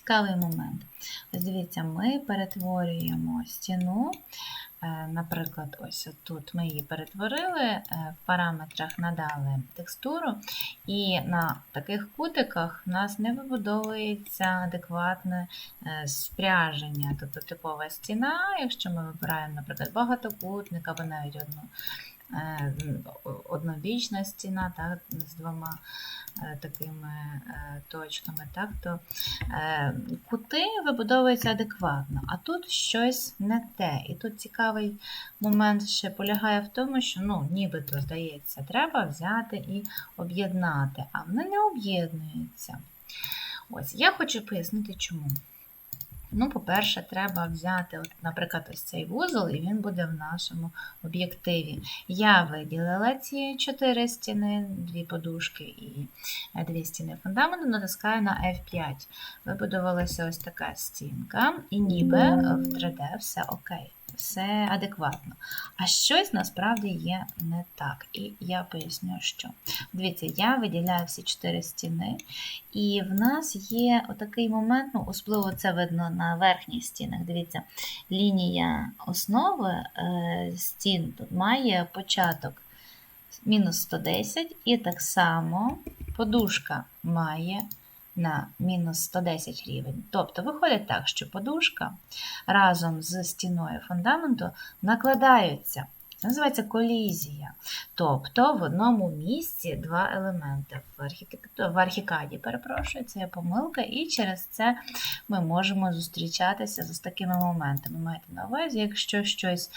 цікавий момент. Ось дивіться, ми перетворюємо стіну. е, Наприклад, ось тут ми її перетворили, е, в параметрах надали текстуру, і на таких кутиках у нас не вибудовується адекватне е, спряження, тобто типова стіна, якщо ми вибираємо, наприклад, багатокутник або навіть одну однобічна стіна так, з двома е, такими е, точками, так, то е, кути вибудовуються адекватно, а тут щось не те. І тут цікавий момент ще полягає в тому, що ну, нібито здається, треба взяти і об'єднати, а вони не об'єднуються. Ось, я хочу пояснити, чому. Ну, по-перше, треба взяти, от, наприклад, ось цей вузол, і він буде в нашому об'єктиві. Я виділила ці чотири стіни, дві подушки і е, дві стіни фундаменту, натискаю на F5. Вибудувалася ось така стінка, і ніби в 3D все окей, все адекватно. А щось насправді є не так. І я поясню, що. Дивіться, я виділяю всі чотири стіни, і в нас є отакий момент, ну, особливо це видно на верхніх стінах. Дивіться, лінія основи е, стін тут має початок мінус 110, і так само подушка має на мінус 110 рівень. Тобто виходить так, що подушка разом з стіною фундаменту накладаються. Це називається колізія. Тобто в одному місці два елементи. В, архітекту... в архікаді, перепрошую, це є помилка, і через це ми можемо зустрічатися з такими моментами. Маєте на увазі, якщо щось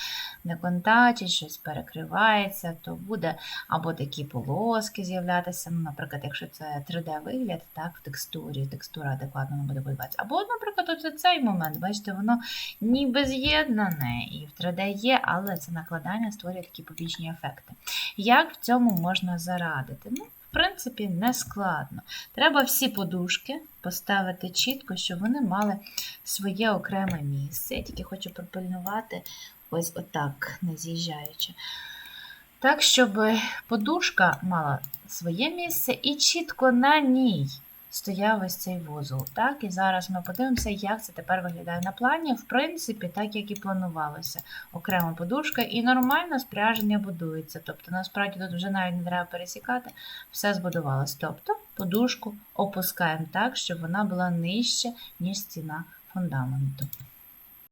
не контачить, щось перекривається, то буде або такі полоски з'являтися. Ну, наприклад, якщо це 3D-вигляд, так, в текстурі, текстура адекватно не буде будуватися. Або, наприклад, оце цей момент, бачите, воно ніби з'єднане і в 3D є, але це накладання створює такі побічні ефекти. Як в цьому можна зарадити? Ну, в принципі, не складно. Треба всі подушки поставити чітко, щоб вони мали своє окреме місце. Я тільки хочу пропильнувати ось отак, не з'їжджаючи. Так, щоб подушка мала своє місце і чітко на ній стояв ось цей вузол. Так, І зараз ми подивимося, як це тепер виглядає на плані. В принципі, так як і планувалося. Окрема подушка і нормально спряження будується. Тобто, насправді тут вже навіть не треба пересікати, все збудувалось. Тобто подушку опускаємо так, щоб вона була нижче, ніж стіна фундаменту.